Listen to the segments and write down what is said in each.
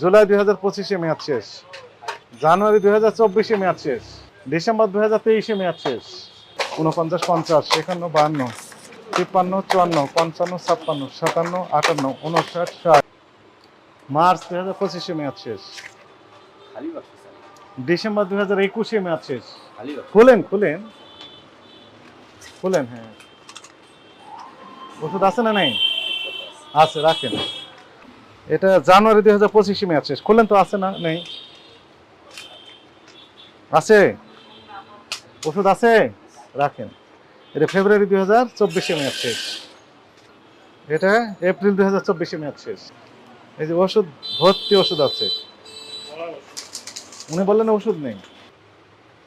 জুলাই দুই হাজার পঁচিশে মেয়াদ শেষ। জানুয়ারি দুই হাজার চব্বিশে মেয়াদ শেষ। ডিসেম্বর দুই হাজার তেইশে মেয়াদ শেষ। উনপঞ্চাশ পঞ্চাশ একান্ন বাহান্ন তিপ্পান্ন চুয়ান্ন পঞ্চান্ন ছাপ্পান্ন সাতান্ন আটান্ন উনষাট ষাট। মার্চ দুই হাজার পঁচিশে মেয়াদ শেষ। ডিসেম্বর দুই হাজার একুশে মেয়াদ শেষ। খুলেন খুলেন। খুলেন হ্যাঁ। ওষুধ আছে না নেই? আছে রাখেন। এটা জানুয়ারি দুই হাজার পঁচিশে মেয়াদ শেষ। খুললেন তো আছে না? নেই। আছে? ওষুধ আছে? রাখেন। এটা ফেব্রুয়ারি দুই হাজার চব্বিশে মেয়াদ শেষ। এটা এপ্রিল দুই হাজার চব্বিশে মেয়াদ শেষ। এই যে ওষুধ, ভর্তি ওষুধ আছে। উনি বললেন ওষুধ নেই।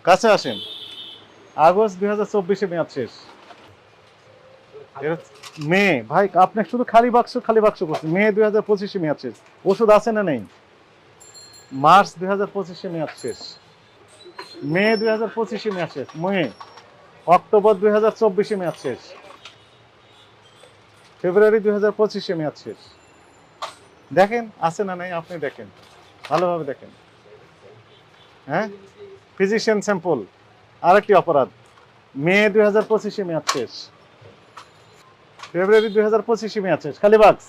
কাছে আসেন। আগস্ট দুই হাজার চব্বিশে মেয়াদ শেষ। এর- মে ভাই, আপনি শুধু খালি বাক্স খালি বাক্স করছেন। মে দুই হাজার পঁচিশে মেয়াদ শেষ। ওষুধ আছে না নেই? মার্চ দুই হাজার পঁচিশে মেয়াদ শেষ। মে দুই হাজার পঁচিশে মেয়াদ শেষ। মে, অক্টোবর দুই হাজার চব্বিশে মেয়াদ শেষ। ফেব্রুয়ারি দুই হাজার পঁচিশে মেয়াদ শেষ। দেখেন, আছে না নাই? আপনি দেখেন। ভালোভাবে দেখেন। হ্যাঁ? ফিজিশিয়ান স্যাম্পল আরেকটি অপরাধ। মে দুই হাজার পঁচিশে মেয়াদ শেষ। ফেব্রুয়ারি দুই হাজার পঁচিশে মেয়াদ শেষ খালি বাক্স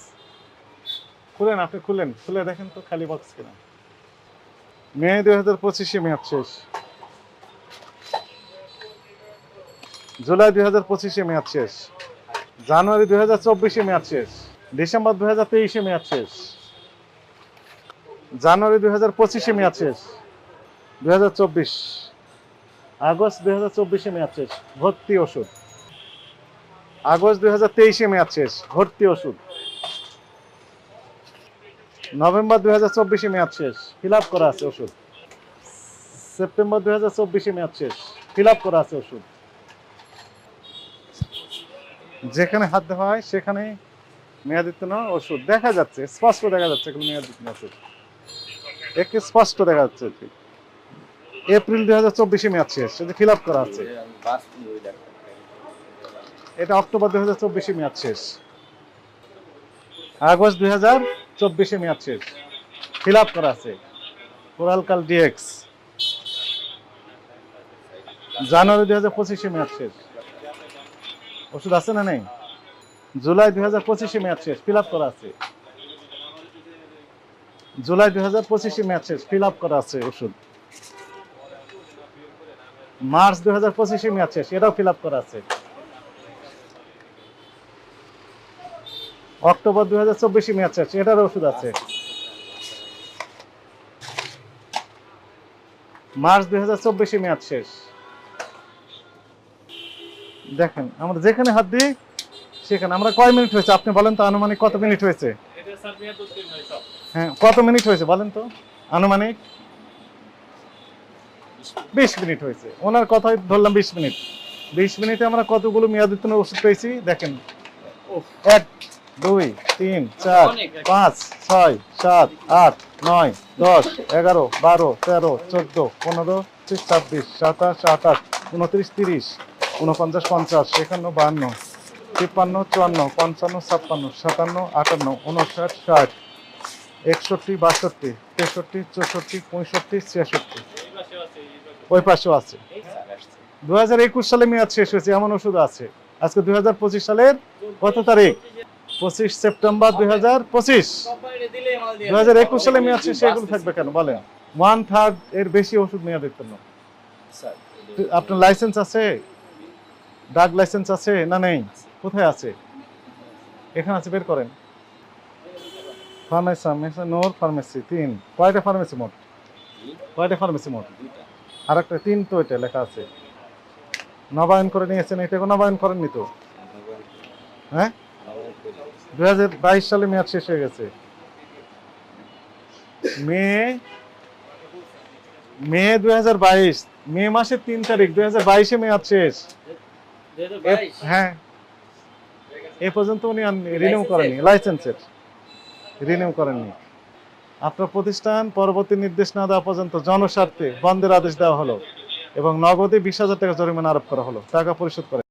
খুলেন আপনি, খুলেন। খুলে দেখেন তো খালি বাক্স কিনা। মে দুই হাজার পঁচিশে মেয়াদ শেষ। জুলাই দুই হাজার পঁচিশে মেয়াদ শেষ। জানুয়ারি দুই হাজার চব্বিশে মেয়াদ শেষ। ডিসেম্বর দুই হাজার তেইশে মেয়াদ শেষ। জানুয়ারি দুই হাজার পঁচিশে মেয়াদ শেষ। দুই হাজার চব্বিশ। আগস্ট দুই হাজার চব্বিশে মেয়াদ শেষ। ভর্তি ওষুধ। আগস্ট দুই হাজার তেইশে মেয়াদ শেষ, ভর্তি ওষুধ। নভেম্বর দুই হাজার চব্বিশে মেয়াদ শেষ ফিল আপ করা আছে ওষুধ। সেপ্টেম্বর দুই হাজার চব্বিশে মেয়াদ শেষ ফিল আপ করা আছে ওষুধ। যেখানে হাত দেওয়া হয়, সেখানে মেয়াদিত্ব ওষুধ। দেখা যাচ্ছে, স্পষ্ট দেখা যাচ্ছে এগুলো মেয়াদিত্ব ওষুধ। একে স্পষ্ট দেখা যাচ্ছে এপ্রিল দুই হাজার চব্বিশে মেয়াদ শেষ ফিল আপ করা আছে। এটা অক্টোবর দুই হাজার চব্বিশে মেয়াদ শেষ। আগস্ট দুই হাজার চব্বিশে মেয়াদ শেষ। ফিল আপ করা আছে। কোরালকাল ডিএক্স। জানুয়ারি দুই হাজার পঁচিশে মেয়াদ শেষ। ওষুধ আছে না নেই? জুলাই দুই হাজার পঁচিশে মেয়াদ শেষ। ফিল আপ করা আছে। জুলাই দুই হাজার পঁচিশে মেয়াদ শেষ। ফিল আপ করা আছে ওষুধ। মার্চ দুই হাজার পঁচিশে মেয়াদ শেষ। এটাও ফিল আপ করা আছে। অক্টোবর দুই হাজার চব্বিশে মেয়াদ শেষ এটার ওষুধ আছে। মার্চ দুই হাজার চব্বিশে মেয়াদ শেষ। দেখেন আমরা যেখানে হাত দিই সেখানে। আমরা কয় মিনিট হয়েছে? আপনি বলেন তো আনুমানিক কত মিনিট হয়েছে? হ্যাঁ কত মিনিট হয়েছে বলেন তো? আনুমানিক? বিশ মিনিট হয়েছে। ওনার কথাই ধরলাম বিশ মিনিট। বিশ মিনিটে আমরা কতগুলো মেয়াদোত্তীর্ণ ওষুধ পেয়েছি? দেখেন। এক দুই, তিন, চার, পাঁচ, ছয়, সাত, আট, নয়, দশ, এগারো, বারো, তেরো, চোদ্দ, পনেরো ছাব্বিশ, সাতাশ, আঠাশ, উনত্রিশ, তিরিশ উনপঞ্চাশ পঞ্চাশ, একান্ন, বাহান্ন, তিপ্পান্ন, চুয়ান্ন, পঞ্চান্ন, ছাপ্পান্ন, সাতান্ন, আটান্ন উনষাট ষাট, একষট্টি, বাষট্টি, তেষট্টি, চৌষট্টি, পঁয়ষট্টি, ছিয়াষট্টি। ওই পাশেও আছে। দু হাজার একুশ সালে মেয়াদ শেষ হয়েছে, এমন ওষুধ আছে। আজকে দু হাজার পঁচিশ সালের কত তারিখ? পঁচিশ সেপ্টেম্বর দুই হাজার পঁচিশ। দু হাজার একুশ সালে মেয়াদ শেষে এগুলো থাকবে কেন? বলেন। ওয়ান থার্ড এর বেশি ওষুধ মেয়াদ জন্য। আপনার লাইসেন্স আছে? ডাক লাইসেন্স আছে না নেই? কোথায় আছে? এখানে আছে বের করেন। ফার্মেসি নোর ফার্মেসি তিন। কয়টা ফার্মেসি মোট? কয়টা ফার্মেসি মোট? আর একটা তিন তো এটা লেখা আছে। নবায়ন করে নিয়েছেন এটা নবায়ন করেননি তো? হ্যাঁ? দুই হাজার বাইশ সালে মেয়াদ শেষ হয়ে গেছে। মে মে দুই হাজার বাইশ মে মাসের তিন তারিখ দুই হাজার বাইশে মেয়াদ শেষ। হ্যাঁ। এ পর্যন্ত উনি রিনিউ করেননি লাইসেন্সের রিনিউ করেননি। আপনার প্রতিষ্ঠান পরবর্তী নির্দেশ না দেওয়া পর্যন্ত জনস্বার্থে বন্ধের আদেশ দেওয়া হলো এবং নগদে বিশ হাজার টাকা জরিমানা আরোপ করা হলো। টাকা পরিশোধ করে